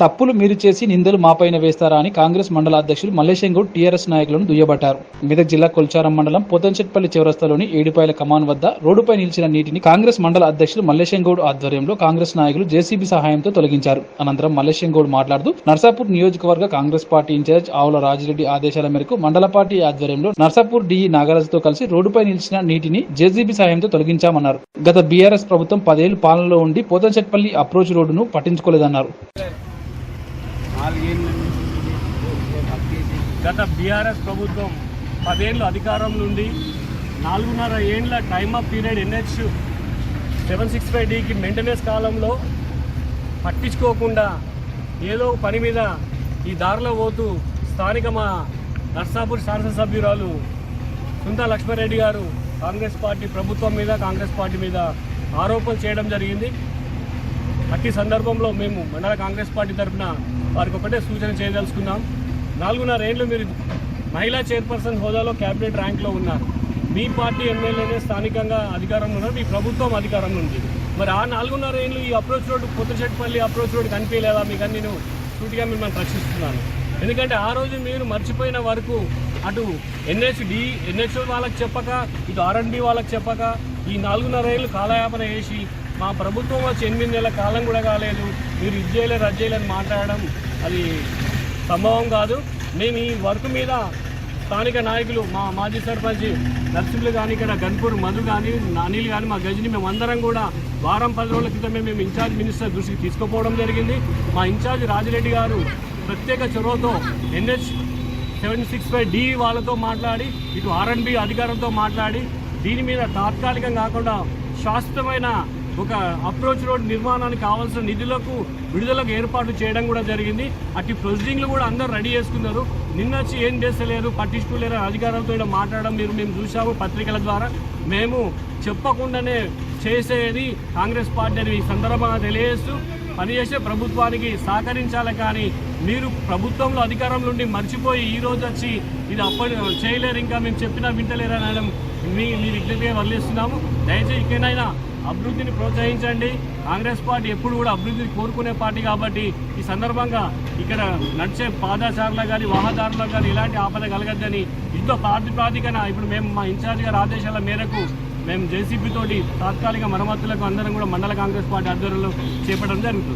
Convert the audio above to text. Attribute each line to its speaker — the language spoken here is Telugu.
Speaker 1: తప్పులు మీరు చేసి నిందలు మాపైన వేస్తారా అని కాంగ్రెస్ మండల అధ్యక్షులు మల్లేశంగౌడ్ టీఆర్ఎస్ నాయకులను దుయ్యబట్టారు. మెదక్ జిల్లా కొల్చారం మండలం పోతంచెట్పల్లి చివరస్తలోని ఏడుపాయల కమాన్ వద్ద రోడ్డుపై నిలిచిన నీటిని కాంగ్రెస్ మండల అధ్యక్షులు మల్లేశంగౌడ్ ఆధ్వర్యంలో కాంగ్రెస్ నాయకులు జేసీబీ సహాయంతో తొలగించారు. అనంతరం మల్లేశంగౌడ్ మాట్లాడుతూ నర్సాపూర్ నియోజకవర్గ కాంగ్రెస్ పార్టీ ఇన్ఛార్జ్ ఆవుల రాజిరెడ్డి ఆదేశాల మేరకు మండల పార్టీ ఆధ్వర్యంలో నర్సాపూర్ డిఈ నాగరాజుతో కలిసి రోడ్డుపై నిలిచిన నీటిని జేసీబీ సహాయంతో తొలగించామన్నారు. గత బీఆర్ఎస్ ప్రభుత్వం పదేళ్ళు పాలనలో ఉండి పోతంచెట్పల్లి అప్రోచ్ రోడ్డును పట్టించుకోలేదన్నారు.
Speaker 2: నాలుగేళ్ళ గత బీఆర్ఎస్ ప్రభుత్వం పదేళ్ళు అధికారం నుండి నాలుగున్నర ఏండ్ల time of period NH seven six five డికి maintenance కాలంలో పట్టించుకోకుండా ఏదో పని మీద ఈ దారిలో పోతూ స్థానిక మా నర్సాపూర్ శాసనసభ్యురాలు సుందా లక్ష్మారెడ్డి గారు కాంగ్రెస్ పార్టీ ప్రభుత్వం మీద కాంగ్రెస్ పార్టీ మీద ఆరోపణలు చేయడం జరిగింది. అట్టి సందర్భంలో మేము మండల కాంగ్రెస్ పార్టీ తరఫున వారికి ఒకటే సూచన చేయదలుచుకున్నాం. నాలుగున్నర ఏళ్ళు మీరు మహిళా చైర్పర్సన్ హోదాలో క్యాబినెట్ ర్యాంక్లో ఉన్నారు. మీ పార్టీ ఎమ్మెల్యేనే స్థానికంగా అధికారంలో ఉన్నారు మీ ప్రభుత్వం అధికారంలో ఉంది. మరి ఆ నాలుగున్నర ఏళ్ళు ఈ approach road Kothachetpalli approach road కనిపించలేదా? మీకు నేను సూటిగా మిమ్మల్ని ప్రశ్నిస్తున్నాను. ఎందుకంటే ఆ రోజు మీరు మర్చిపోయిన వరకు అటు ఎన్హెచ్డి ఎన్హెచ్ఓ వాళ్ళకి చెప్పక ఇటు ఆర్ఎండ్బి వాళ్ళకి చెప్పక ఈ నాలుగున్నర ఏళ్ళు కాలయాపన చేసి మా ప్రభుత్వం వచ్చి ఎనిమిది నెలల కాలం కూడా కాలేదు. మీరు ఇది చేయలేరు అది చేయలేరు మాట్లాడడం అది సంభవం కాదు. మేము ఈ వర్క్ మీద స్థానిక నాయకులు మా మాజీ సర్పంచ్ నర్సింహులు కానీ ఇక్కడ గన్పూర్ మధు కానీ అనిల్ కానీ మా గజని మేమందరం కూడా వారం పది రోజుల క్రితమే మేము ఇన్ఛార్జ్ మినిస్టర్ దృష్టికి తీసుకుపోవడం జరిగింది. మా ఇన్ఛార్జ్ రాజిరెడ్డి గారు ప్రత్యేక చొరవతో NH seven six five D వాళ్ళతో మాట్లాడి ఇటు ఆర్ఎన్బి అధికారంతో మాట్లాడి దీని మీద తాత్కాలికం కాకుండా శాశ్వతమైన ఒక అప్రోచ్ రోడ్ నిర్మాణానికి కావాల్సిన నిధులకు విడుదలకు ఏర్పాట్లు చేయడం కూడా జరిగింది. అట్టి ప్రొసీడింగ్లు కూడా అందరూ రెడీ చేసుకున్నారు. నిన్న వచ్చి ఏం చేస్తలేరు పట్టించుకోలేరు అధికారులతో మాట్లాడడం మీరు మేము చూసాము పత్రికల ద్వారా. మేము చెప్పకుండానే చేసేది కాంగ్రెస్ పార్టీ అని ఈ సందర్భంగా తెలియజేస్తూ పనిచేసే ప్రభుత్వానికి సహకరించాలి కానీ మీరు ప్రభుత్వంలో అధికారంలో ఉండి మర్చిపోయి ఈ రోజు వచ్చి ఇది అప్పటి చేయలేరు. ఇంకా మేము చెప్పినా వింటలేరు అని మీ మీ విజ్ఞతగా వదిలేస్తున్నాము. దయచేసి ఇకనైనా అభివృద్ధిని ప్రోత్సహించండి. కాంగ్రెస్ పార్టీ ఎప్పుడు కూడా అభివృద్ధిని కోరుకునే పార్టీ కాబట్టి ఈ సందర్భంగా ఇక్కడ నడిచే పాదాచారులు కానీ వాహదారులకు కానీ ఇలాంటి ఆపద కలగద్దని యుద్ధ ప్రాతిపదికన ఇప్పుడు మేము మా ఇన్ఛార్జ్ గారి ఆదేశాల మేరకు మేము జేసీబీ తోటి తాత్కాలిక మరమ్మతులకు అందరం కూడా మండల కాంగ్రెస్ పార్టీ ఆధ్వర్యంలో చేపట్టడం జరుగుతుంది.